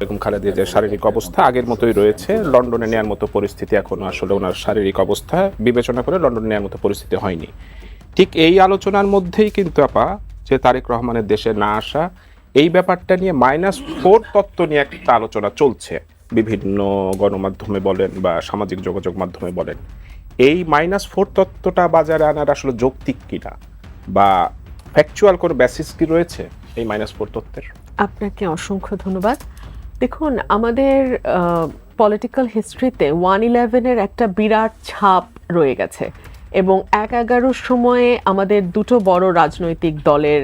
বেগম খালেদা যে শারীরিক অবস্থা আগের মতোই রয়েছে, লন্ডনে নেওয়ার মতো পরিস্থিতি এখনও আসলে ওনার শারীরিক অবস্থা বিবেচনা করে লন্ডনে নেওয়ার মতো পরিস্থিতি হয়নি। ঠিক এই আলোচনার মধ্যেই কিন্তু আপা, যে তারেক রহমানের দেশে না আসা, এই ব্যাপারটা নিয়ে মাইনাস ফোর তত্ত্ব নিয়ে একটা আলোচনা চলছে। বিভিন্ন গণমাধ্যমে বলেন বা সামাজিক যোগাযোগ মাধ্যমে বলেন। এই মাইনাস ফোর তত্ত্বটা বাজারে আনার আসলে যৌক্তিক কিনা? বা ফ্যাকচুয়াল কোনো বেসিস কি রয়েছে এই মাইনাস ফোর তত্ত্বের? আপনাকে অসংখ্য ধন্যবাদ। দেখুন, আমাদের পলিটিক্যাল হিস্ট্রিতে ওয়ান ইলেভেনের একটা বিরাট ছাপ রয়ে গেছে এবং এক এগারোর সময়ে আমাদের দুটো বড় রাজনৈতিক দলের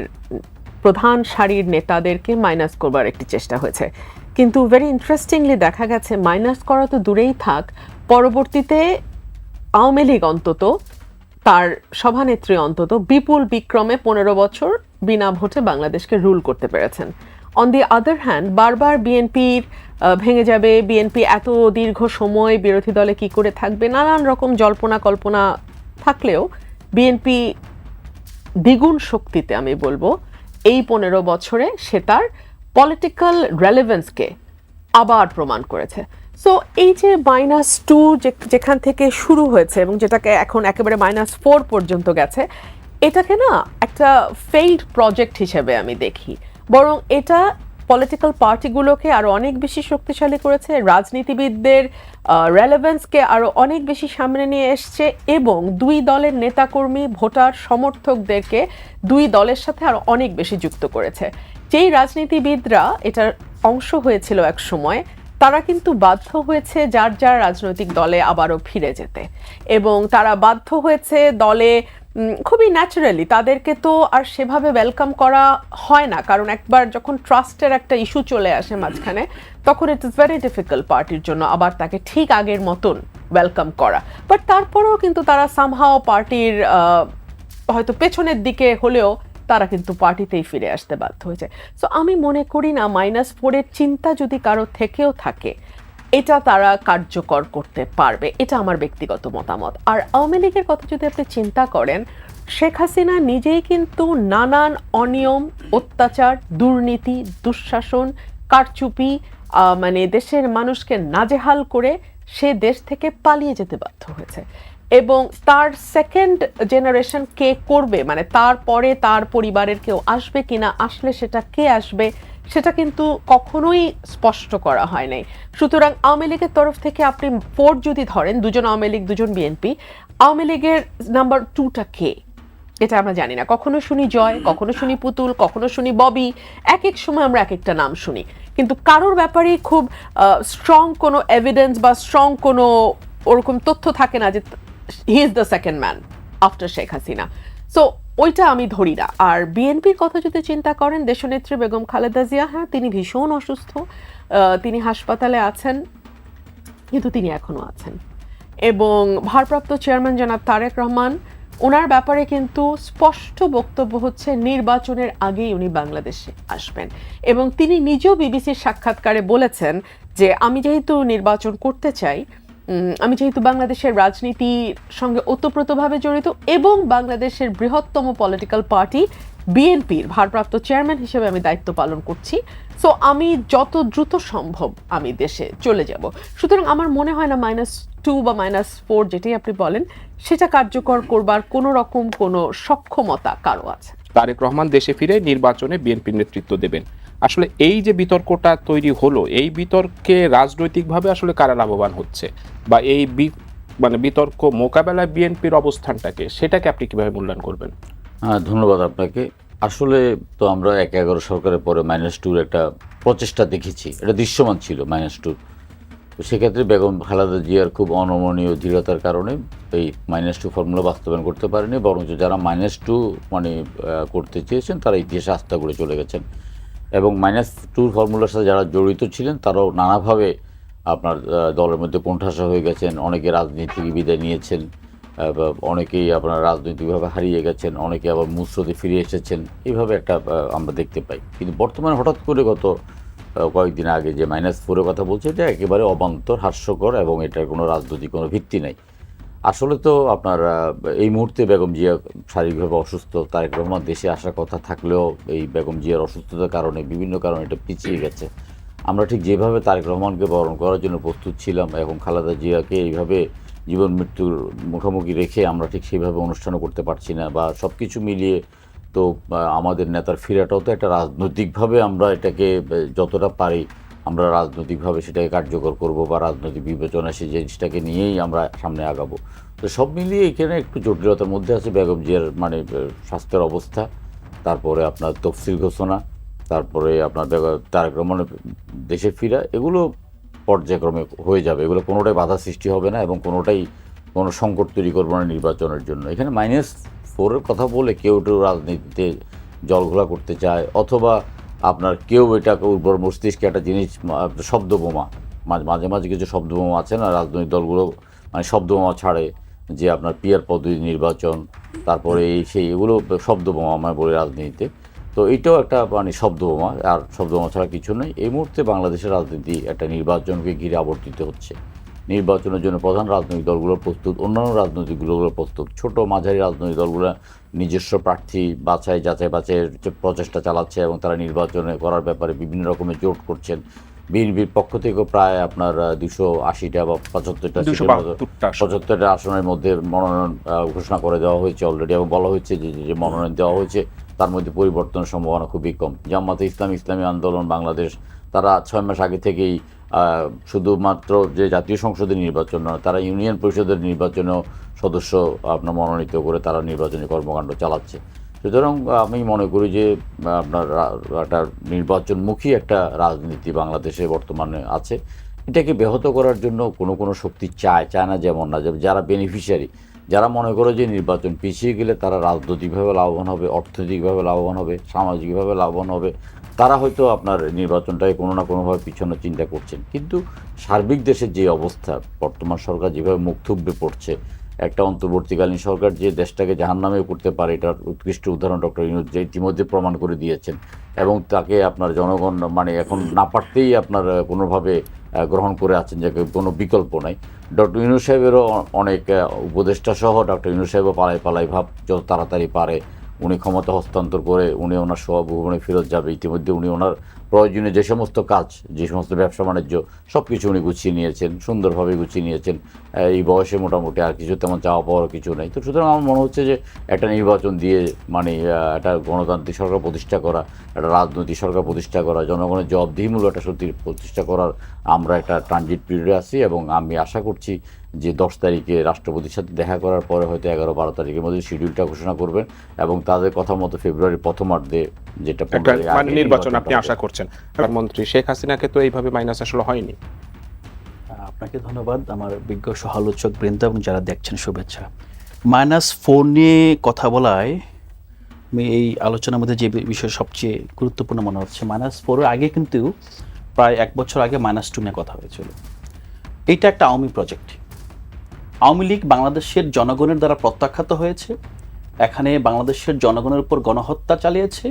প্রধান সারির নেতাদেরকে মাইনাস করবার একটি চেষ্টা হয়েছে। কিন্তু ভেরি ইন্টারেস্টিংলি দেখা গেছে মাইনাস করা তো দূরেই থাক, পরবর্তীতে আওয়ামী লীগ অন্তত, তার সভানেত্রী অন্তত বিপুল বিক্রমে পনেরো বছর বিনা ভোটে বাংলাদেশকে রুল করতে পেরেছেন। অন দি আদার হ্যান্ড বারবার বিএনপির ভেঙে যাবে। বিএনপি এত দীর্ঘ সময় বিরোধী দলে কি করে থাকবে? নানান রকম জল্পনা কল্পনা থাকলেও বিএনপি দ্বিগুণ শক্তিতে আমি বলব, এই পনেরো বছরে সে তার পলিটিক্যাল রেলেভেন্সকে আবার প্রমাণ করেছে। সো এই যে মাইনাস টু যেখান থেকে শুরু হয়েছে এবং যেটাকে এখন একেবারে মাইনাস ফোর পর্যন্ত গেছে, এটাকে না একটা ফেইল্ড প্রজেক্ট হিসেবে আমি দেখি। বরং এটা পলিটিক্যাল পার্টিগুলোকে আরও অনেক বেশি শক্তিশালী করেছে, রাজনীতিবিদদের রেলেভেন্সকে আরও অনেক বেশি সামনে নিয়ে এসছে এবং দুই দলের নেতাকর্মী, ভোটার, সমর্থকদেরকে দুই দলের সাথে আরও অনেক বেশি যুক্ত করেছে। যেই রাজনীতিবিদরা এটার অংশ হয়েছিল এক সময়, তারা কিন্তু বাধ্য হয়েছে যার যার রাজনৈতিক দলে আবারও ফিরে যেতে। এবং তারা বাধ্য হয়েছে দলে খুবই ন্যাচারালি তাদেরকে তো আর সেভাবে ওয়েলকাম করা হয় না। কারণ একবার যখন ট্রাস্টের একটা ইস্যু চলে আসে মাঝখানে, তখন ইট ইজ ভেরি ডিফিকাল্ট পার্টির জন্য আবার তাকে ঠিক আগের মতন ওয়েলকাম করা। বাট তারপরেও কিন্তু তারা সামহাও পার্টির হয়তো পেছনের দিকে হলেও তারা কিন্তু পার্টিতেই ফিরে আসতে বাধ্য হয়েছে। সো আমি মনে করি না মাইনাস ফোরের চিন্তা যদি কারও থেকেও থাকে এটা তারা কার্যকর করতে পারবে। এটা আমার ব্যক্তিগত মতামত। আর আওয়ামী লীগের কথা যদি আপনি চিন্তা করেন, শেখ হাসিনা নিজেই কিন্তু নানান অনিয়ম, অত্যাচার, দুর্নীতি, দুঃশাসন, কারচুপি মানে দেশের মানুষকে নাজেহাল করে সে দেশ থেকে পালিয়ে যেতে বাধ্য হয়েছে। এবং তার সেকেন্ড জেনারেশন কে করবে? মানে তারপরে তার পরিবারের কেউ আসবে কিনা? আসলে সেটা কে আসবে? সেটা কিন্তু কখনোই স্পষ্ট করা হয় নাই। সুতরাং আওয়ামী লীগের তরফ থেকে আপনি ফোর যদি ধরেন, দুজন আওয়ামী লীগ, দুজন বিএনপি আওয়ামী লীগের নাম্বার টুটা কে? এটা আমরা জানি না। কখনো শুনি জয়, কখনো শুনি পুতুল, কখনো শুনি ববি এক এক সময় আমরা এক একটা নাম শুনি। কিন্তু কারোর ব্যাপারে খুব স্ট্রং কোনো এভিডেন্স বা স্ট্রং কোনো ওরকম তথ্য থাকে না যে he is the second man after Sheikh Hasina so ওইটা আমি ধরি না। আর বিএনপির কথা যদি চিন্তা করেন, দেশনেত্রী বেগম খালেদা জিয়া হ্যাঁ তিনি ভীষণ অসুস্থ তিনি হাসপাতালে আছেন, কিন্তু তিনি এখনও আছেন। এবং ভারপ্রাপ্ত চেয়ারম্যান জনাব তারেক রহমান, ওনার ব্যাপারে কিন্তু স্পষ্ট বক্তব্য হচ্ছে, নির্বাচনের আগেই উনি বাংলাদেশে আসবেন। এবং তিনি নিজেও বিবিসির সাক্ষাৎকারে বলেছেন যে, আমি যেহেতু নির্বাচন করতে চাই আমি যেহেতু বাংলাদেশের রাজনীতির সঙ্গে ওতপ্রোতভাবে জড়িত এবং বাংলাদেশের বৃহত্তম পলিটিক্যাল পার্টি বিএনপির ভারপ্রাপ্ত চেয়ারম্যান হিসেবে আমি দায়িত্ব পালন করছি। সো আমি যত দ্রুত সম্ভব আমি দেশে চলে যাব। সুতরাং আমার মনে হয় না মাইনাস টু বা মাইনাস ফোর যেটাই আপনি বলেন, সেটা কার্যকর করবার কোনো রকম কোনো সক্ষমতা কারও আছে। তারেক রহমান দেশে ফিরে নির্বাচনে বিএনপির নেতৃত্ব দেবেন। আসলে এই যে বিতর্কটা তৈরি হলো, এই বিতর্কে রাজনৈতিকভাবে আসলে কারা লাভবান হচ্ছে? বা এই মানে বিতর্ক মোকাবেলায় বিএনপির অবস্থানটাকে, সেটাকে আপনি কীভাবে মূল্যায়ন করবেন? হ্যাঁ ধন্যবাদ আপনাকে। আসলে তো আমরা এক এগারো সরকারের পরে মাইনাস টুর একটা প্রচেষ্টা দেখেছি। এটা দৃশ্যমান ছিল মাইনাস টু তো সেক্ষেত্রে বেগম খালেদা জিয়ার খুব অনমনীয় দৃঢ়তার কারণে এই মাইনাস টু ফর্মুলা বাস্তবায়ন করতে পারেনি। বরঞ্চ যারা মাইনাস টু মানে করতে চেয়েছেন, তারা ইতিহাসে আস্থা করে চলে গেছেন। এবং মাইনাস টুর ফর্মুলার সাথে যারা জড়িত ছিলেন, তারাও নানাভাবে আপনার দলের মধ্যে কোণঠাসা হয়ে গেছেন, অনেকে রাজনীতি বিদায় নিয়েছেন অনেকেই আপনার রাজনৈতিকভাবে হারিয়ে গেছেন, অনেকে আবার মুসরতে ফিরে এসেছেন এইভাবে একটা আমরা দেখতে পাই। কিন্তু বর্তমানে হঠাৎ করে গত কয়েকদিন আগে যে মাইনাস ফোরের কথা বলছে, এটা একেবারে অবান্তর, হাস্যকর এবং এটার কোনো রাজনৈতিক কোনো ভিত্তি নেই। আসলে তো আপনার এই মুহূর্তে বেগম জিয়া শারীরিকভাবে অসুস্থ, তারেক রহমান দেশে আসার কথা থাকলেও এই বেগম জিয়ার অসুস্থতার কারণে, বিভিন্ন কারণে এটা পিছিয়ে গেছে। আমরা ঠিক যেভাবে তারেক রহমানকে বরণ করার জন্য প্রস্তুত ছিলাম এবং খালেদা জিয়াকে এইভাবে জীবন মৃত্যুর মুখোমুখি রেখে আমরা ঠিক সেইভাবে অনুষ্ঠানও করতে পারছি না বা সব কিছু মিলিয়ে তো আমাদের নেতার ফিরাটাও তো একটা রাজনৈতিকভাবে আমরা এটাকে যতটা পারি আমরা রাজনৈতিকভাবে সেটাকে কার্যকর করব বা রাজনৈতিক বিবেচনা সেই জিনিসটাকে নিয়েই আমরা সামনে আগাবো। তো সব মিলিয়ে এখানে একটু জটিলতার মধ্যে আছে বেগম জিয়ার মানে স্বাস্থ্যের অবস্থা, তারপরে আপনার তফসিল ঘোষণা, তারপরে আপনার তারেক রহমানের দেশে ফিরা, এগুলো পর্যায়ক্রমে হয়ে যাবে। এগুলো কোনোটাই বাধা সৃষ্টি হবে না এবং কোনোটাই কোনো সংকট তৈরি করব না নির্বাচনের জন্য। এখানে মাইনাস ফোরের কথা বলে কেউ কেউ রাজনীতিতে জলঘোলা করতে চায় অথবা আপনার কেউ এটাকে উর্বর মস্তিষ্কে একটা জিনিস শব্দ বোমা মাঝে মাঝে কিছু শব্দ বোমা আছে না, রাজনৈতিক দলগুলো মানে শব্দ বোমা ছাড়ে, যে আপনার পিয়ার পদ্ধতি নির্বাচন, তারপরে এই সেই এগুলো শব্দ বোমা আমরা বলি রাজনীতিতে। তো এটাও একটা মানে শব্দ বোমা আর শব্দ বোমা ছাড়া কিছু নেই। এই মুহূর্তে বাংলাদেশের রাজনীতি একটা নির্বাচনকে ঘিরে আবর্তিত হচ্ছে। নির্বাচনের জন্য প্রধান রাজনৈতিক দলগুলো প্রস্তুত অন্যান্য রাজনৈতিক দলগুলো প্রস্তুত। ছোট মাঝারি রাজনৈতিক দলগুলো নিজস্ব প্রার্থী বাছাই যাচাই বাছাইয়ের প্রচেষ্টা চালাচ্ছে এবং তারা নির্বাচনে করার ব্যাপারে বিভিন্ন রকমের জোট করছেন। বিএনপির পক্ষ থেকেও প্রায় আপনার দুশো আশিটা বা পঁচাত্তরটা। পঁচাত্তরটা আসনের মধ্যে মনোনয়ন ঘোষণা করে দেওয়া হয়েছে অলরেডি এবং বলা হয়েছে যে যে- মনোনয়ন দেওয়া হয়েছে তার মধ্যে পরিবর্তনের সম্ভাবনা খুবই কম। জামাতে ইসলাম ইসলামী আন্দোলন বাংলাদেশ তারা ছয় মাস আগে থেকেই শুধুমাত্র যে জাতীয় সংসদের নির্বাচন নয়, তারা ইউনিয়ন পরিষদের নির্বাচনেও সদস্য আপনার মনোনীত করে তারা নির্বাচনী কর্মকাণ্ড চালাচ্ছে। সুতরাং আমি মনে করি যে, আপনার একটা নির্বাচনমুখী একটা রাজনীতি বাংলাদেশে বর্তমানে আছে। এটাকে ব্যাহত করার জন্য কোনো কোনো শক্তি চায় চায় না যেমন না যারা বেনিফিশিয়ারি যারা মনে করে যে নির্বাচন পিছিয়ে গেলে তারা রাজনৈতিকভাবে লাভবান হবে, অর্থনৈতিকভাবে লাভবান হবে, সামাজিকভাবে লাভবান হবে তারা হয়তো আপনার নির্বাচনটাকে কোনো না কোনোভাবে পিছনে চিন্তা করছেন। কিন্তু সার্বিক দেশের যে অবস্থা, বর্তমান সরকার যেভাবে মুখ থুবড়ে পড়ছে, একটা অন্তর্বর্তীকালীন সরকার যে দেশটাকে জাহান্নামে করতে পারে, এটার উৎকৃষ্ট উদাহরণ ডক্টর ইউনুস যে ইতিমধ্যে প্রমাণ করে দিয়েছেন এবং তাকে আপনার জনগণ মানে এখন না পারতেই আপনার কোনোভাবে গ্রহণ করে আছেন যে কোনো বিকল্প নাই। ডক্টর ইউনুস সাহেবেরও অনেক উপদেষ্টা সহ ডক্টর ইউনুস সাহেবও পালাই পালাই ভাব যত তাড়াতাড়ি পারে উনি ক্ষমতা হস্তান্তর করে উনি ওনার সহভুবনে ফেরত যাবে। ইতিমধ্যে উনি ওনার প্রয়োজনীয় যে সমস্ত কাজ, যে সমস্ত ব্যবসা বাণিজ্য সব কিছু উনি গুছিয়ে নিয়েছেন, সুন্দরভাবে গুছিয়ে নিয়েছেন। এই বয়সে মোটামুটি আর কিছু তেমন চাওয়া পাওয়ার কিছু নেই। তো সুতরাং আমার মনে হচ্ছে যে একটা নির্বাচন দিয়ে মানে একটা গণতান্ত্রিক সরকার প্রতিষ্ঠা করা, একটা রাজনৈতিক সরকার প্রতিষ্ঠা করা, জনগণের জবাবদিহিমূলক একটা সত্যি প্রতিষ্ঠা করার আমরা একটা ট্রানজিট পিরিয়ডে আছি এবং আমি আশা করছি যে দশ তারিখে রাষ্ট্রপতির সাথে দেখা করার পরে হয়তো এগারো বারো তারিখের মধ্যে শিডিউলটা ঘোষণা করবেন এবং তাদের কথা মতো ফেব্রুয়ারির প্রথমার্ধে যেটা মানে নির্বাচন আপনি আশা করছেন। প্রধানমন্ত্রী শেখ হাসিনাকে তো এইভাবে মাইনাস আসলে হয়নি। আপনাকে ধন্যবাদ। আমার বিজ্ঞ সহালোচক বৃন্দ এবং যারা দেখছেন শুভেচ্ছা। মাইনাস ফোর নিয়ে কথা বলায় আমি এই আলোচনার মধ্যে যে বিষয় সবচেয়ে গুরুত্বপূর্ণ মনে হচ্ছে মাইনাস ফোরের আগে কিন্তু প্রায় এক বছর আগে মাইনাস টু নিয়ে কথা হয়েছিল। এটা একটা আওয়ামী প্রজেক্ট আওয়ামী লীগ বাংলাদেশের জনগণের দ্বারা প্রত্যাখ্যাত হয়েছে। এখানে বাংলাদেশের জনগণের উপর গণহত্যা চালিয়েছে।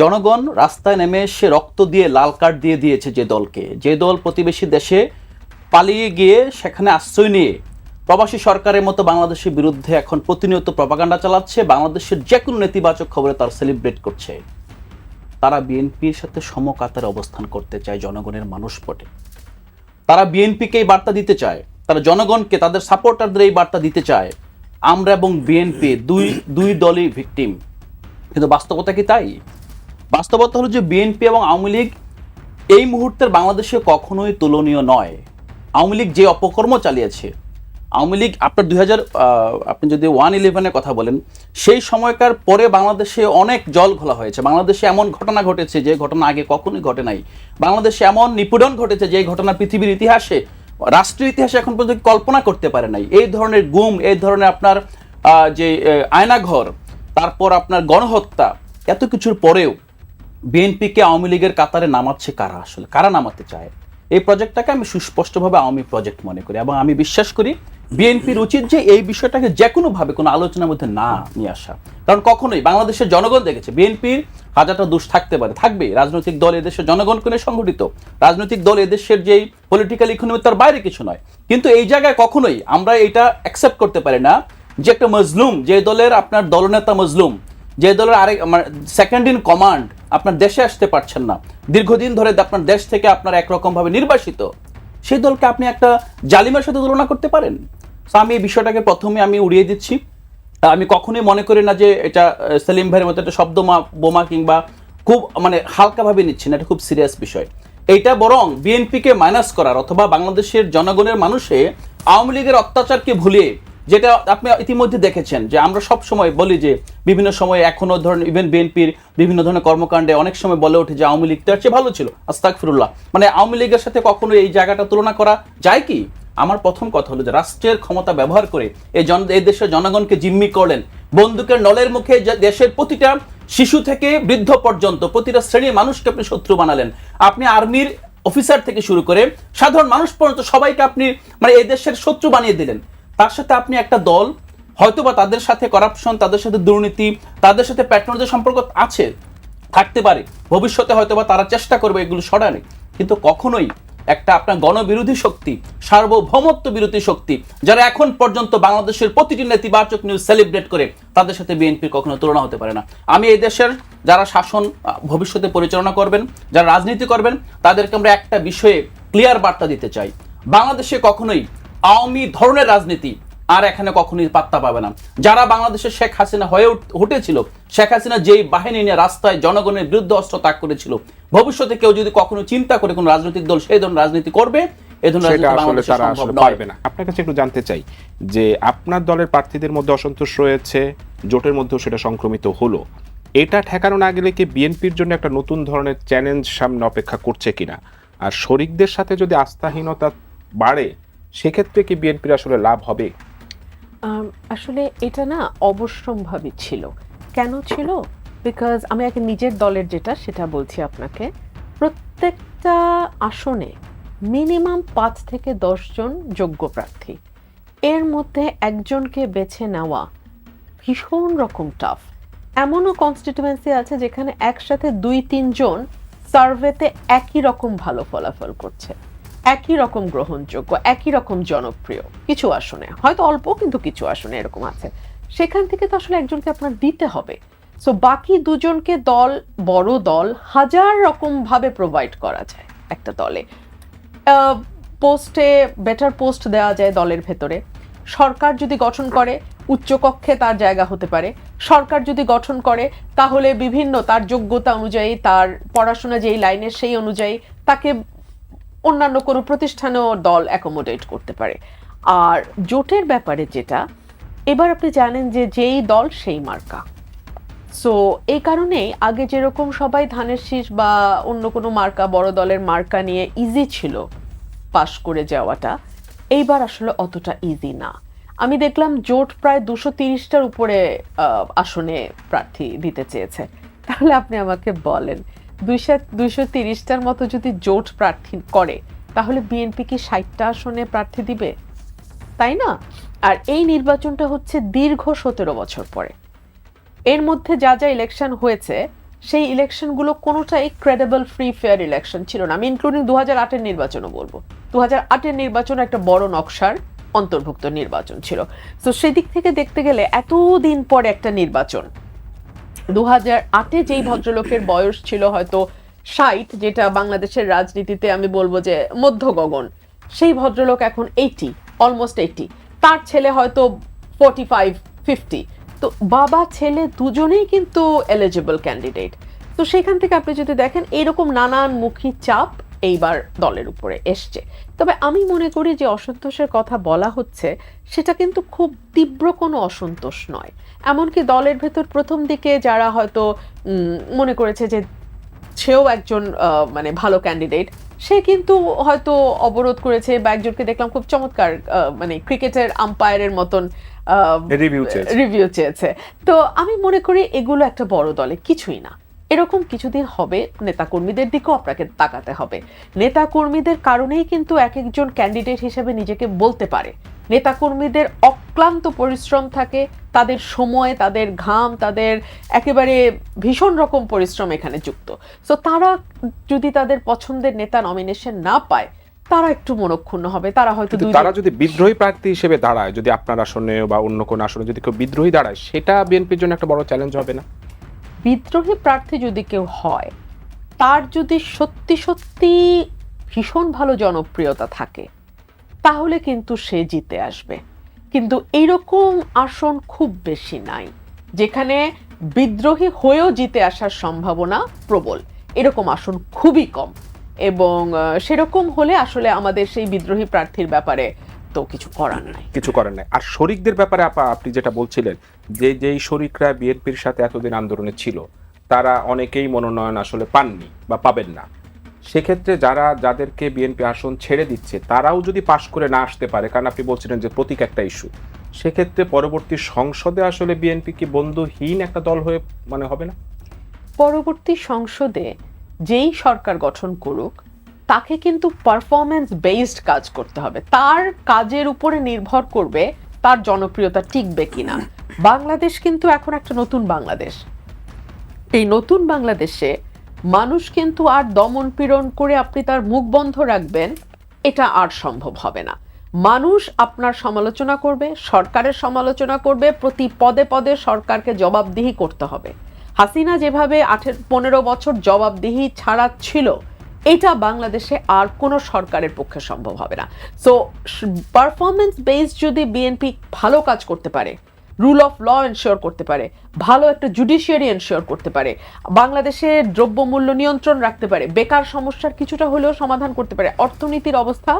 জনগণ রাস্তায় নেমে এসে রক্ত দিয়ে লাল কার্ড দিয়ে দিয়েছে যে দলকে। যে দল প্রতিবেশী দেশে পালিয়ে গিয়ে সেখানে আশ্রয় নিয়ে প্রবাসী সরকারের মতো বাংলাদেশের বিরুদ্ধে এখন প্রতিনিয়ত প্রপাগান্ডা চালাচ্ছে। বাংলাদেশের যে কোনো নেতিবাচক খবরে তার সেলিব্রেট করছে। তারা বিএনপির সাথে সমকাতারে অবস্থান করতে চায় জনগণের মানুষ পটে। তারা বিএনপিকেই বার্তা দিতে চায় তারা জনগণকে, তাদের সাপোর্টারদের এই বার্তা দিতে চায়। আমরা এবং বিএনপি দুই দুই দলই ভিকটিম কিন্তু বাস্তবতা কি তাই? বাস্তবতা হলো যে বিএনপি এবং আওয়ামী লীগ এই মুহূর্তের বাংলাদেশে কখনোই তুলনীয় নয়। আওয়ামী লীগ যে অপকর্ম চালিয়েছে, আওয়ামী লীগ আপনার দুই হাজার আপনি যদি ওয়ান ইলেভেনের কথা বলেন, সেই সময়কার পরে বাংলাদেশে অনেক জল ঘোলা হয়েছে। বাংলাদেশে এমন ঘটনা ঘটেছে যে ঘটনা আগে কখনোই ঘটে নাই। বাংলাদেশে এমন নিপীড়ন ঘটেছে যে ঘটনা পৃথিবীর ইতিহাসে রাষ্ট্রীয় ইতিহাসে এখন পর্যন্ত কল্পনা করতে পারে নাই? এই ধরনের গুম, এই ধরনের আপনার যে আয়নাঘর, তারপর আপনার গণহত্যা, এত কিছুর পরেও বিএনপিকে আওয়ামী লীগের কাতারে নামাচ্ছে কারা আসলে? কারা নামাতে চায়? এই প্রজেক্টটাকে আমি সুস্পষ্টভাবে আওয়ামী প্রজেক্ট মনে করি এবং আমি বিশ্বাস করি বিএনপির উচিত যে এই বিষয়টাকে যে কোনোভাবে কোনো আলোচনার মধ্যে না নিয়ে আসা। কারণ কখনোই বাংলাদেশের জনগণ দেখেছে, বিএনপির হাজারটা দোষ থাকতে পারে থাকবে রাজনৈতিক দল এদেশের জনগণকে সংগঠিত। রাজনৈতিক দল এদেশের যেই পলিটিক্যাল ইকোনমি তার বাইরে কিছু নয়। কিন্তু এই জায়গায় কখনোই আমরা এটা অ্যাকসেপ্ট করতে পারি না যে একটা মজলুম, যে দলের আপনার দলনেতা মজলুম, যে দলের আরেক সেকেন্ড ইন কমান্ড আপনার দেশে আসতে পারছেন না। দীর্ঘদিন ধরে আপনার দেশ থেকে আপনার একরকমভাবে নির্বাসিত। সেই দলকে আপনি একটা জালিমের সাথে তুলনা করতে পারেন? So আমি এই বিষয়টাকে প্রথমে আমি উড়িয়ে দিচ্ছি। আমি কখনোই মনে করি না যে এটা সেলিম ভাইয়ের মতো একটা শব্দ বোমা কিংবা খুব মানে হালকাভাবে নিচ্ছি না, এটা খুব সিরিয়াস বিষয়। এইটা বরং বিএনপিকে মাইনাস করার অথবা বাংলাদেশের জনগণের মানুষে আওয়ামী লীগের অত্যাচারকে ভুলিয়ে, যেটা আপনি ইতিমধ্যে দেখেছেন যে আমরা সব সময় বলি যে বিভিন্ন সময় এখনও ধরেন ইভেন বিএনপির বিভিন্ন ধরনের কর্মকাণ্ডে অনেক সময় বলে ওঠে যে আওয়ামী লীগ তার চেয়ে ভালো ছিল। আস্তাক ফিরুল্লাহ মানে আওয়ামী লীগের সাথে কখনো এই জায়গাটা তুলনা করা যায় কি? আমার প্রথম কথা হলো যে রাষ্ট্রের ক্ষমতা ব্যবহার করে এই জন এই দেশের জনগণকে জিম্মি করলেন। বন্দুকের নলের মুখে দেশের প্রতিটা শিশু থেকে বৃদ্ধ পর্যন্ত প্রতিটা শ্রেণির মানুষকে আপনি শত্রু বানালেন। আপনি আর্মির অফিসার থেকে শুরু করে সাধারণ মানুষ পর্যন্ত সবাইকে আপনি মানে এই দেশের শত্রু বানিয়ে দিলেন। তার সাথে আপনি একটা দল, হয়তোবা তাদের সাথে করাপশন তাদের সাথে দুর্নীতি, তাদের সাথে প্যাট্রনদের সম্পর্ক আছে, থাকতে পারে। ভবিষ্যতে হয়তোবা তারা চেষ্টা করবে এগুলো সরানে কিন্তু কখনোই একটা আপনার গণবিরোধী শক্তি, সার্বভৌমত্ব বিরোধী শক্তি, যারা এখন পর্যন্ত বাংলাদেশের প্রতিটি নেতিবাচক নিউজ সেলিব্রেট করে, তাদের সাথে বিএনপির কখনো তুলনা হতে পারে না। আমি এই দেশের যারা শাসন ভবিষ্যতে পরিচালনা করবেন, যারা রাজনীতি করবেন, তাদেরকে আমরা একটা বিষয়ে ক্লিয়ার বার্তা দিতে চাই। বাংলাদেশে কখনোই আওয়ামী ধরনের রাজনীতি আর এখানে কখনোই পাত্তা পাবে না। যারা বাংলাদেশের শেখ হাসিনা হয়ে উঠেছিল শেখ হাসিনা যেই বাহিনী নিয়ে রাস্তায় জনগণের বিরুদ্ধে অস্ত্র ত্যাগ করেছিল ভবিষ্যতে কেউ যদি কখনো চিন্তা করে কোন রাজনৈতিক দল সেই ধরনের রাজনীতি করবে পারবে না। আপনার কাছে একটু জানতে চাই যে আপনার দলের প্রার্থীদের মধ্যে অসন্তোষ রয়েছে জোটের মধ্যেও সেটা সংক্রমিত হলো। এটা ঠেকানো না গেলে কি বিএনপির জন্য একটা নতুন ধরনের চ্যালেঞ্জ সামনে অপেক্ষা করছে কিনা? আর শরিকদের সাথে যদি আস্থাহীনতা বাড়ে সেক্ষেত্রে কি বিএনপির আসলে লাভ হবে? আসলে এটা না অবশ্যম্ভাবী ছিল। কেন ছিল? বিকজ আমি আগে নিজের দলের যেটা, সেটা বলছি আপনাকে। প্রত্যেকটা আসনে মিনিমাম পাঁচ থেকে দশজন যোগ্য প্রার্থী। এর মধ্যে একজনকে বেছে নেওয়া ভীষণ রকম টাফ এমনও কনস্টিটিউয়েন্সি আছে যেখানে একসাথে দুই তিনজন সার্ভেতে একই রকম ভালো ফলাফল করছে। একই রকম গ্রহণযোগ্য, একই রকম জনপ্রিয়। কিছু আসনে, হয়তো অল্প, কিন্তু কিছু আসনে এরকম আছে। সেখান থেকে তো আসলে একজনকে আপনার দিতে হবে। সো বাকি দুজনকে দল, বড় দল, হাজার রকম ভাবে প্রোভাইড করা যায় একটা দলে। পোস্টে বেটার পোস্ট দেওয়া যায় দলের ভেতরে। সরকার যদি গঠন করে, উচ্চকক্ষে তার জায়গা হতে পারে। সরকার যদি গঠন করে, তাহলে বিভিন্ন তার যোগ্যতা অনুযায়ী, তার পড়াশোনা যেই লাইনের, সেই অনুযায়ী তাকে অন্যান্য কোনো প্রতিষ্ঠানেও দল অ্যাকোমোডেট করতে পারে। আর জোটের ব্যাপারে যেটা, এবার আপনি জানেন যে যেই দল সেই মার্কা। সো এই কারণেই আগে যেরকম সবাই ধানের শীষ বা অন্য কোনো মার্কা, বড় দলের মার্কা নিয়ে ইজি ছিল পাশ করে যাওয়াটা, এইবার আসলে অতটা ইজি না। আমি দেখলাম জোট প্রায় দুশো তিরিশটার উপরে আসনে প্রার্থী দিতে চেয়েছে। তাহলে আপনি আমাকে বলেন দুইশো দুইশো তিরিশটার মতো যদি জোট প্রার্থী করে, তাহলে বিএনপি কি ষাটটা আসনে প্রার্থী দিবে? তাই না? আর এই নির্বাচনটা হচ্ছে দীর্ঘ সতেরো বছর পরে। এর মধ্যে যা যা ইলেকশন হয়েছে, সেই ইলেকশনগুলো কোনোটাই ক্রেডেবল ফ্রি ফেয়ার ইলেকশন ছিল না। আমি ইনক্লুডিং দু হাজার আটের নির্বাচনও বলব। দু হাজার আটের নির্বাচন একটা বড় নকশার অন্তর্ভুক্ত নির্বাচন ছিল। তো সেদিক থেকে দেখতে গেলে এতদিন পরে একটা নির্বাচন দু হাজার আটে যেই ভদ্রলোকের বয়স ছিল হয়তো ষাট, যেটা বাংলাদেশের রাজনীতিতে আমি বলব যে মধ্য গগন, সেই ভদ্রলোক এখন এইটি অলমোস্ট এইটি তার ছেলে হয়তো ফোর্টি ফাইভ ফিফটি তো বাবা, ছেলে দুজনেই কিন্তু এলিজিবল ক্যান্ডিডেট তো সেখান থেকে আপনি যদি দেখেন, এরকম নানান মুখী চাপ এইবার দলের উপরে এসছে। তবে আমি মনে করি যে অসন্তোষের কথা বলা হচ্ছে সেটা কিন্তু খুব তীব্র কোনো অসন্তোষ নয়। এমনকি দলের ভেতর প্রথম দিকে যারা হয়তো মনে করেছে যে সেও একজন মানে ভালো ক্যান্ডিডেট সে কিন্তু হয়তো অবরোধ করেছে বা একজনকে দেখলাম খুব চমৎকার মানে ক্রিকেটের আম্পায়ারের মতন রিভিউ চেয়েছে। তো আমি মনে করি এগুলো একটা বড় দলে কিছুই না। এরকম কিছুদিন হবে নেতাকর্মীদের দিকেও আপনাকে তাকাতে হবে। নেতাকর্মীদের কারণেই কিন্তু এক একজন ক্যান্ডিডেট হিসেবে নিজেকে বলতে পারে। নেতাকর্মীদের অক্লান্ত পরিশ্রম থাকে তাদের সময় তাদের ঘাম তাদের একেবারে ভীষণ রকম পরিশ্রম এখানে যুক্ত। সো তারা যদি তাদের পছন্দের নেতা নমিনেশন না পায় তারা একটু মনক্ষুণ্ণ হবে। তারা হয়তো তারা যদি বিদ্রোহী প্রার্থী হিসেবে দাঁড়ায় যদি আপনার আসনে বা অন্য কোন আসনে যদি কেউ বিদ্রোহী দাঁড়ায় সেটা বিএনপির জন্য একটা বড় চ্যালেঞ্জ হবে না? বিদ্রোহী প্রার্থী যদি কেউ হয়, তার যদি সত্যি সত্যি ভীষণ ভালো জনপ্রিয়তা থাকে, তাহলে কিন্তু সে জিতে আসবে। কিন্তু এইরকম আসন খুব বেশি নাই, যেখানে বিদ্রোহী হয়েও জিতে আসার সম্ভাবনা প্রবল। এরকম আসন খুবই কম এবং সেরকম হলে আসলে আমাদের সেই বিদ্রোহী প্রার্থীর ব্যাপারে তো কিছু করার নাই। কিছু করার নাই। আর শরিকদের ব্যাপারে আপা আপনি যেটা বলছিলেন যে যেই শরিকরা বিএনপির সাথে এতদিন আন্দোলনে ছিল তারা অনেকেই মনোনয়ন আসলে পাননি বা পাবেন না। সেক্ষেত্রে যারা যাদেরকে বিএনপি আসন ছেড়ে দিচ্ছে তারাও যদি পাশ করে না আসতে পারে কারণ আপনি বলছিলেন যে প্রতীক একটা ইস্যু সেক্ষেত্রে পরবর্তী সংসদে আসলে বিএনপি কি বন্ধুহীন একটা দল হয়ে মানে হবে না? পরবর্তী সংসদে যেই সরকার গঠন করুক তাকে কিন্তু পারফরমেন্স বেসড কাজ করতে হবে। তার কাজের উপরে নির্ভর করবে তার জনপ্রিয়তা টিকবে কিনা। বাংলাদেশ কিন্তু এখন একটা নতুন বাংলাদেশ। এই নতুন বাংলাদেশে মানুষ কিন্তু আর দমন পীড়ন করে আপনি তার মুখ বন্ধ রাখবেন, এটা আর সম্ভব হবে না। মানুষ আপনার সমালোচনা করবে, সরকারের সমালোচনা করবে, প্রতি পদে পদে সরকারকে জবাবদিহি করতে হবে। হাসিনা যেভাবে আঠের, পনেরো বছর জবাবদিহি ছাড়া ছিল এটা বাংলাদেশে আর কোনো সরকারের পক্ষে সম্ভব হবে না। সো পারফরমেন্স বেসড যদি বিএনপি ভালো কাজ করতে পারে রুল অফ ল এনশিওর করতে পারে, ভালো একটা জুডিশিয়ারি এনশিওর করতে পারে, বাংলাদেশে দ্রব্যমূল্য নিয়ন্ত্রণ রাখতে পারে, বেকার সমস্যার কিছুটা হলেও সমাধান করতে পারে, অর্থনীতির অবস্থা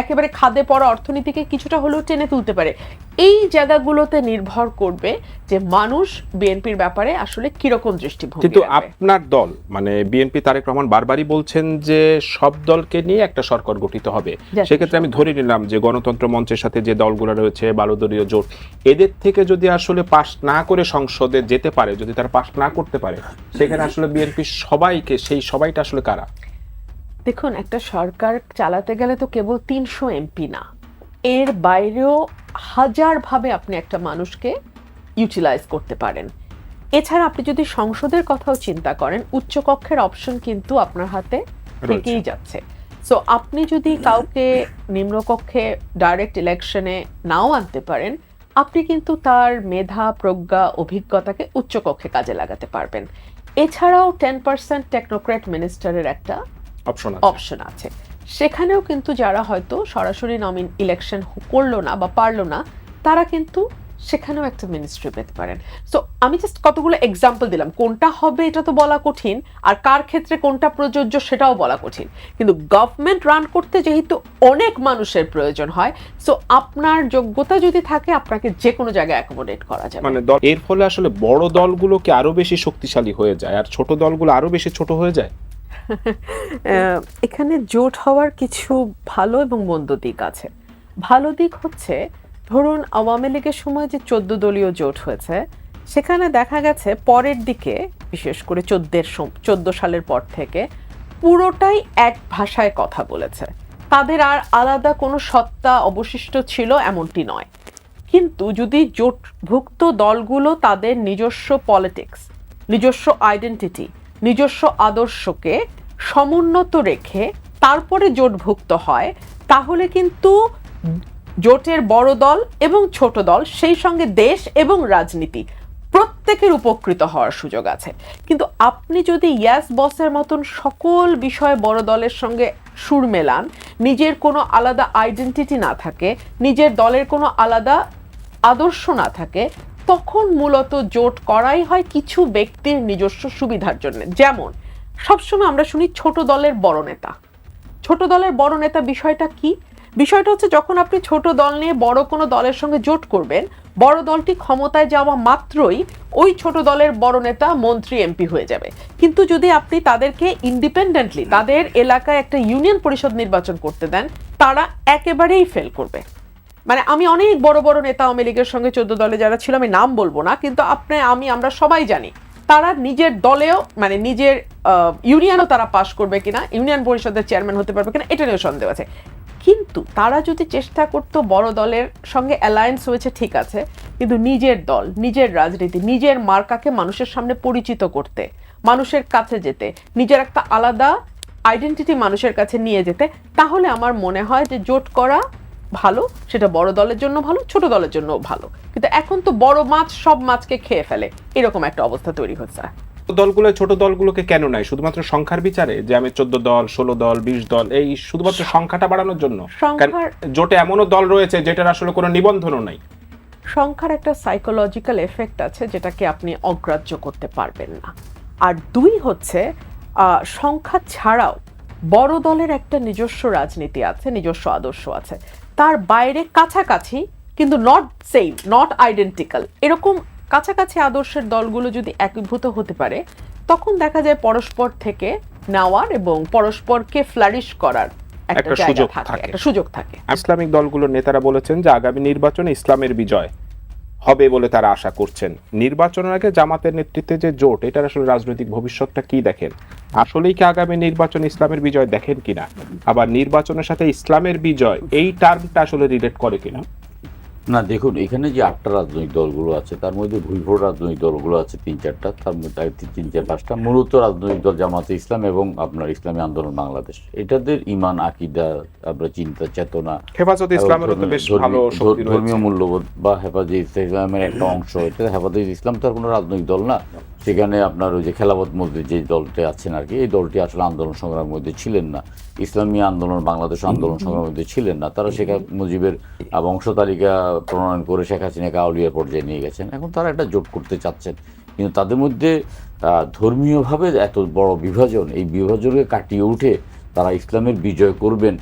একেবারে খাদে পড়া অর্থনীতিকে কিছুটা হলেও টেনে তুলতে পারে। এই জায়গাগুলোতে নির্ভর করবে যে মানুষ বিএনপির ব্যাপারে আসলে কীরকম দৃষ্টিভঙ্গি কিন্তু আপনার দল মানে বিএনপি তারেক রহমান বারবারই বলছেন যে সব দলকে নিয়ে একটা সরকার গঠিত হবে। সেক্ষেত্রে আমি ধরে নিলাম যে গণতন্ত্র মঞ্চের সাথে যে দলগুলো রয়েছে বালুদলীয় জোট এদের থেকে যদি আসলে পাশ না করে সংসদে যেতে পারে যদি তারা পাশ না করতে পারে সেখানে আসলে বিএনপি সবাইকে সেই সবাইটা আসলে কারা? দেখুন একটা সরকার চালাতে গেলে তো কেবল তিনশো এমপি না। এর বাইরেও হাজারভাবে আপনি একটা মানুষকে ইউটিলাইজ করতে পারেন। এছাড়া আপনি যদি সংসদের কথাও চিন্তা করেন উচ্চকক্ষের অপশন কিন্তু আপনার হাতে থেকেই যাচ্ছে। সো আপনি যদি কাউকে নিম্নকক্ষে ডাইরেক্ট ইলেকশনে নাও আনতে পারেন আপনি কিন্তু তার মেধা প্রজ্ঞা অভিজ্ঞতাকে উচ্চকক্ষে কাজে লাগাতে পারবেন। এছাড়াও টেন পার্সেন্ট টেকনোক্রেট মিনিস্টারের একটা অপশন আছে। অপশন আছে। সেখানেও কিন্তু যারা হয়তো সরাসরি নমিন ইলেকশন করল না বা পারল না তারা কিন্তু সেখানেও একটা মিনিস্ট্রি পেতে পারেন। সো আমি জাস্ট কতগুলো এক্সাম্পল দিলাম। কোনটা হবে এটা তো বলা কঠিন আর কার ক্ষেত্রে কোনটা প্রযোজ্য সেটাও বলা কঠিন। কিন্তু গভর্নমেন্ট রান করতে যেহেতু অনেক মানুষের প্রয়োজন হয় সো আপনার যোগ্যতা যদি থাকে আপনাকে যে কোনো জায়গায় অ্যাকোমোডেট করা যায় মানে এর ফলে আসলে বড় দলগুলোকে আরও বেশি শক্তিশালী হয়ে যায়? আর ছোট দলগুলো আরও বেশি ছোট হয়ে যায়? এখানে জোট হওয়ার কিছু ভালো এবং মন্দ দিক আছে। ভালো দিক হচ্ছে, ধরুন আওয়ামী লীগের সময় যে চোদ্দ দলীয় জোট হয়েছে, সেখানে দেখা গেছে পরের দিকে, বিশেষ করে চোদ্দের চোদ্দ সালের পর থেকে, পুরোটাই এক ভাষায় কথা বলেছে। তাদের আর আলাদা কোনো সত্তা অবশিষ্ট ছিল এমনটি নয়। কিন্তু যদি জোটভুক্ত দলগুলো তাদের নিজস্ব পলিটিক্স নিজস্ব আইডেন্টিটি নিজস্ব আদর্শকে সমুন্নত রেখে তারপরে জোটভুক্ত হয়, তাহলে কিন্তু জোটের বড় দল এবং ছোট দল, সেই সঙ্গে দেশ এবং রাজনীতি প্রত্যেকের উপকৃত হওয়ার সুযোগ আছে। কিন্তু আপনি যদি ইয়াস বসের মতন সকল বিষয়ে বড় দলের সঙ্গে সুর মেলান, নিজের কোনো আলাদা আইডেন্টিটি না থাকে, নিজের দলের কোনো আলাদা আদর্শ না থাকে তখন মূলত জোট করাই হয় কিছু ব্যক্তির নিজস্ব সুবিধার জন্য। যেমন, সবসময় আমরা শুনি ছোট দলের বড় নেতা। ছোট দলের বড় নেতা বিষয়টা কি? বিষয়টা হচ্ছে যখন আপনি ছোট দল নিয়ে বড় কোনো দলের সঙ্গে জোট করবেন, বড় দলটি ক্ষমতায় যাওয়া মাত্রই ওই ছোট দলের বড় নেতা মন্ত্রী, এমপি হয়ে যাবে। কিন্তু যদি আপনি তাদেরকে ইন্ডিপেন্ডেন্টলি তাদের এলাকায় একটা ইউনিয়ন পরিষদ নির্বাচন করতে দেন, তারা একেবারেই ফেল করবে। মানে আমি অনেক বড় বড় নেতা আওয়ামী লীগের সঙ্গে চোদ্দ দলে যারা ছিল, আমি নাম বলব না, কিন্তু আপনি, আমি, আমরা সবাই জানি তারা নিজের দলেও মানে নিজের ইউনিয়নও তারা পাশ করবে কিনা, ইউনিয়ন পরিষদের চেয়ারম্যান হতে পারবে কিনা, এটা নিয়েও সন্দেহ আছে। কিন্তু তারা যদি চেষ্টা করতো বড় দলের সঙ্গে অ্যালায়েন্স হয়েছে, ঠিক আছে, কিন্তু নিজের দল, নিজের রাজনীতি, নিজের মার্কাকে মানুষের সামনে পরিচিত করতে, মানুষের কাছে যেতে, নিজের একটা আলাদা আইডেন্টিটি মানুষের কাছে নিয়ে যেতে, তাহলে আমার মনে হয় যে জোট করা ভালো সেটা বড় দলের জন্য ভালো ছোট দলের জন্য ভালো। কিন্তু এখন তো বড় মাছ সব মাছকে খেয়ে ফেলে। এরকম একটা অবস্থা তৈরি হচ্ছে। দলগুলো ছোট দলগুলোকে কেন নাই? শুধুমাত্র সংখ্যার বিচারে যে আমি চোদ্দ দল ষোলো দল বিশ দল এই শুধুমাত্র সংখ্যাটা বাড়ানোর জন্য? জোটে এমনও দল রয়েছে যেটার আসলে কোনো নিবন্ধনও নাই। সংখ্যার একটা সাইকোলজিক্যাল এফেক্ট আছে যেটাকে আপনি অগ্রাহ্য করতে পারবেন না। আর দুই হচ্ছে আহ, সংখ্যা ছাড়াও বড় দলের একটা নিজস্ব রাজনীতি আছে নিজস্ব আদর্শ আছে। তার বাইরে কাছাকাছি কিন্তু নট সেম নট আইডেন্টিক্যাল এরকম কাছাকাছি আদর্শের দলগুলো যদি একীভূত হতে পারে তখন দেখা যায় পরস্পর থেকে নেওয়ার এবং পরস্পরকে ফ্লারিশ করার একটা সুযোগ থাকে। একটা সুযোগ থাকে। ইসলামিক দলগুলোর নেতারা বলেছেন যে আগামী নির্বাচনে ইসলামের বিজয় হবে বলে তারা আশা করছেন। নির্বাচনের আগে জামাতের নেতৃত্বে যে জোট এটার আসলে রাজনৈতিক ভবিষ্যৎটা কি দেখেন? আসলেই কি আগামী নির্বাচন ইসলামের বিজয় দেখেন কিনা? আবার নির্বাচনের সাথে ইসলামের বিজয় এই টার্মটা আসলে রিলেট করে কিনা? না দেখুন এখানে যে আটটা রাজনৈতিক দলগুলো আছে তার মধ্যে ভুলভোট রাজনৈতিক দলগুলো আছে তিন চারটা তার মধ্যে তিন- চার পাঁচটা। মূলত রাজনৈতিক দল জামাতে ইসলাম এবং আপনার ইসলামী আন্দোলন বাংলাদেশ। এটাদের ইমান আকিদা আপনার চিন্তা চেতনা ধর্মীয়- মূল্যবোধ বা হেফাজত ইসলামের একটা অংশ। এটা হেফাজত ইসলাম তো আর কোনো রাজনৈতিক দল না। সেখানে আপনার ওই যে খেলাফত মধ্যে যে দলটি আছেন আর কি এই দলটি আসলে আন্দোলন সংগ্রামের মধ্যে ছিলেন না। ইসলামী আন্দোলন বাংলাদেশ আন্দোলন সংগ্রামের মধ্যে ছিলেন না। তারা শেখ মুজিবের বংশ তালিকা প্রণয়ন করে শেখ হাসিনাকে আউলিয়ার পর্যায়ে নিয়ে গেছেন। এখন তারা একটা জোট করতে চাচ্ছেন। কিন্তু তাদের মধ্যে ধর্মীয়ভাবে এত বড় বিভাজন এই বিভাজনকে কাটিয়ে উঠে তারা ইসলামের বিজয় করবেন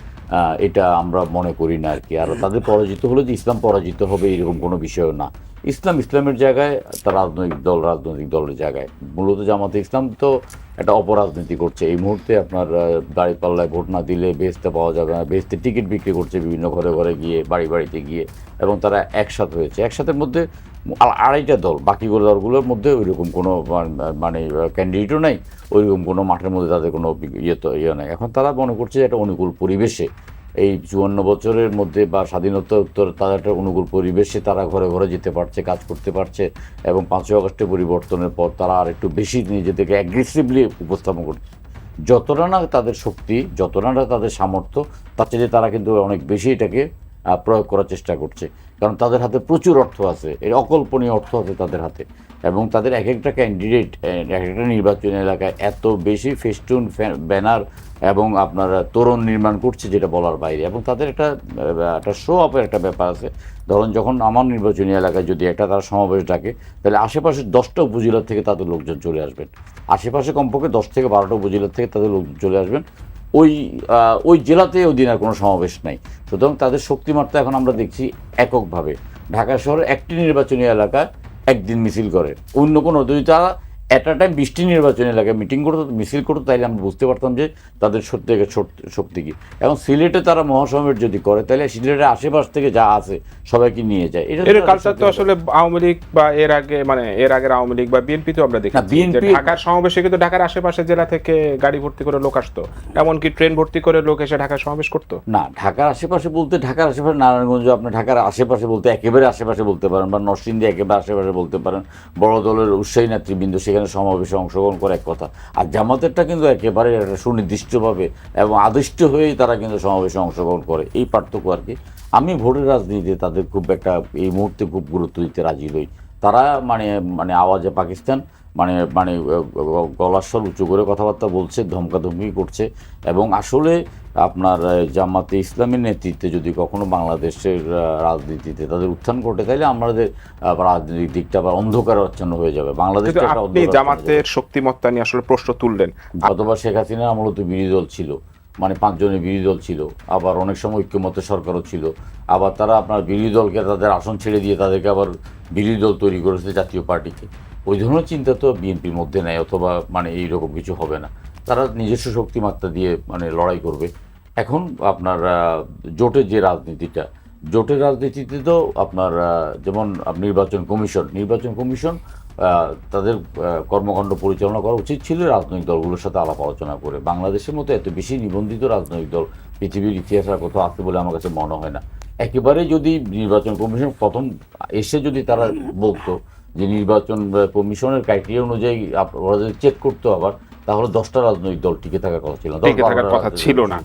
এটা আমরা মনে করি না আর কি। আর তাদের পরাজিত হলে যে ইসলাম পরাজিত হবে এরকম কোনো বিষয় না। ইসলাম ইসলামের জায়গায় তার রাজনৈতিক দল, রাজনৈতিক দলের জায়গায়। মূলত জামাতে ইসলাম তো একটা অপরাজনীতি করছে। এই মুহূর্তে আপনার দাঁড়িপাল্লায় ভোট না দিলে বেচতে পাওয়া যাবে না। বেচতে টিকিট বিক্রি করছে বিভিন্ন ঘরে ঘরে গিয়ে, বাড়ি বাড়িতে গিয়ে। এবং তারা একসাথে হয়েছে। একসাথের মধ্যে আড়াইটা দল, বাকিগুলো দলগুলোর মধ্যে ওইরকম কোনো মানে ক্যান্ডিডেটও নাই। ওইরকম কোনো মাঠের মধ্যে তাদের কোনো ইয়ে তো ইয়ে নাই। এখন তারা মনে করছে যে একটা অনুকূল পরিবেশে এই চুয়ান্ন বছরের মধ্যে বা স্বাধীনতা উত্তর তাদের একটা অনুকূল পরিবেশে তারা ঘরে ঘরে যেতে পারছে, কাজ করতে পারছে এবং পাঁচই আগস্টের পরিবর্তনের পর তারা আর একটু বেশি নিজেদেরকে অ্যাগ্রেসিভলি উপস্থাপন করছে। যতটা না তাদের শক্তি, যতটা না তাদের সামর্থ্য, তার চেয়ে তারা কিন্তু অনেক বেশি এটাকে প্রয়োগ করার চেষ্টা করছে। কারণ তাদের হাতে প্রচুর অর্থ আছে, এর অকল্পনীয় অর্থ আছে তাদের হাতে। এবং তাদের এক একটা ক্যান্ডিডেট এক একটা নির্বাচনী এলাকায় এত বেশি ফেস্টুন ব্যানার এবং আপনারা তোরণ নির্মাণ করছে যেটা বলার বাইরে। এবং তাদের একটা একটা শো আপের একটা ব্যাপার আছে। ধরুন যখন আমার নির্বাচনী এলাকায় যদি একটা তারা সমাবেশ ডাকে, তাহলে আশেপাশের দশটা উপজেলা থেকে তাদের লোকজন চলে আসবেন। আশেপাশে কমপক্ষে দশ থেকে বারোটা উপজেলা থেকে তাদের লোকজন চলে আসবেন। ওই ওই জেলাতে ওই দিন আর কোনো সমাবেশ নাই। সুতরাং তাদের শক্তিমাত্রা এখন আমরা দেখছি এককভাবে। ঢাকা শহরে একটি নির্বাচনী এলাকায় একদিন মিছিল করে। অন্য কোনো যদি তারা অ্যাট আ টাইম বৃষ্টি নির্বাচনী এলাকায় মিটিং করতো মিছিল করতো তাইলে আমরা বুঝতে পারতাম যে তাদের সত্যি শক্তি- কি। এখন সিলেটে তারা মহাসমাবেশ যদি করে তাহলে সিলেটের আশেপাশ থেকে যা আছে সবাইকে নিয়ে যায়। এটা কালচার তো আসলে আওয়ামী লীগ বা এর আগে মানে এর আগের আওয়ামী লীগ বা বিএনপি তো আমরা দেখি BNP ঢাকার সমাবেশে কিন্তু ঢাকার আশেপাশে জেলা থেকে গাড়ি ভর্তি করে লোক আসতো। এমনকি ট্রেন ভর্তি করে লোক এসে ঢাকায় সমাবেশ করতো। না ঢাকার আশেপাশে বলতে ঢাকার আশেপাশে নারায়ণগঞ্জ আপনার ঢাকার আশেপাশে বলতে একেবারে আশেপাশে বলতে পারেন বা নরসিংদী একেবারে আশেপাশে বলতে পারেন। বড় দলের উৎসাহী নেতৃবৃন্দ সেখানে সমাবেশে অংশগ্রহণ করে এক কথা। আর জামাতেরটা কিন্তু একেবারে সুনির্দিষ্টভাবে এবং আদিষ্ট হয়েই তারা কিন্তু সমাবেশে অংশগ্রহণ করে। এই পার্থক্য আর কি। আমি ভোটের রাজনীতিতে তাদের খুব একটা এই মুহূর্তে খুব গুরুত্ব দিতে রাজি নই। তারা মানে মানে আওয়াজে পাকিস্তান মানে মানে গলার স্বর উঁচু করে কথাবার্তা বলছে ধমকাধমকি করছে। এবং আসলে আপনার জামাতে ইসলামের নেতৃত্বে যদি কখনো বাংলাদেশের রাজনীতিতে তাদের উত্থান ঘটে তাহলে আমাদের রাজনৈতিক দিকটা আবার অন্ধকারাচ্ছন্ন হয়ে যাবে। বাংলাদেশ আপনি জামাতের শক্তিমত্তা নিয়ে আসলে প্রশ্ন তুললেন। গতবার শেখ হাসিনা আমলত বিরোধী দল ছিল। মানে পাঁচজনের বিরোধী দল ছিল। আবার অনেক সময় ঐক্যমত সরকারও ছিল। আবার তারা আপনার বিরোধী দলকে তাদের আসন ছেড়ে দিয়ে তাদেরকে আবার বিরোধী দল তৈরি করেছে জাতীয় পার্টিকে। ওই ধরনের চিন্তা তো বিএনপির মধ্যে নেয় অথবা মানে এইরকম কিছু হবে না। তারা নিজস্ব শক্তিমাত্রা দিয়ে মানে লড়াই করবে। এখন আপনার জোটের যে রাজনীতিটা, জোটের রাজনীতিতে তো আপনার যেমন নির্বাচন কমিশন নির্বাচন কমিশন তাদের কর্মকাণ্ড পরিচালনা করা উচিত ছিল রাজনৈতিক দলগুলোর সাথে আলাপ আলোচনা করে। বাংলাদেশের মতো এত বেশি নিবন্ধিত রাজনৈতিক দল পৃথিবীর ইতিহাস আর কোথাও আছে বলে আমার কাছে মনে হয় না। একেবারে যদি নির্বাচন কমিশন প্রথম এসে যদি তারা বলতো যে নির্বাচন কমিশনের ক্রাইটেরিয়া অনুযায়ী ওরা যদি চেক করতো আবার তাহলে দশটা রাজনৈতিক দল টিকে থাকার কথা ছিল টিকে থাকার কথা ছিল না।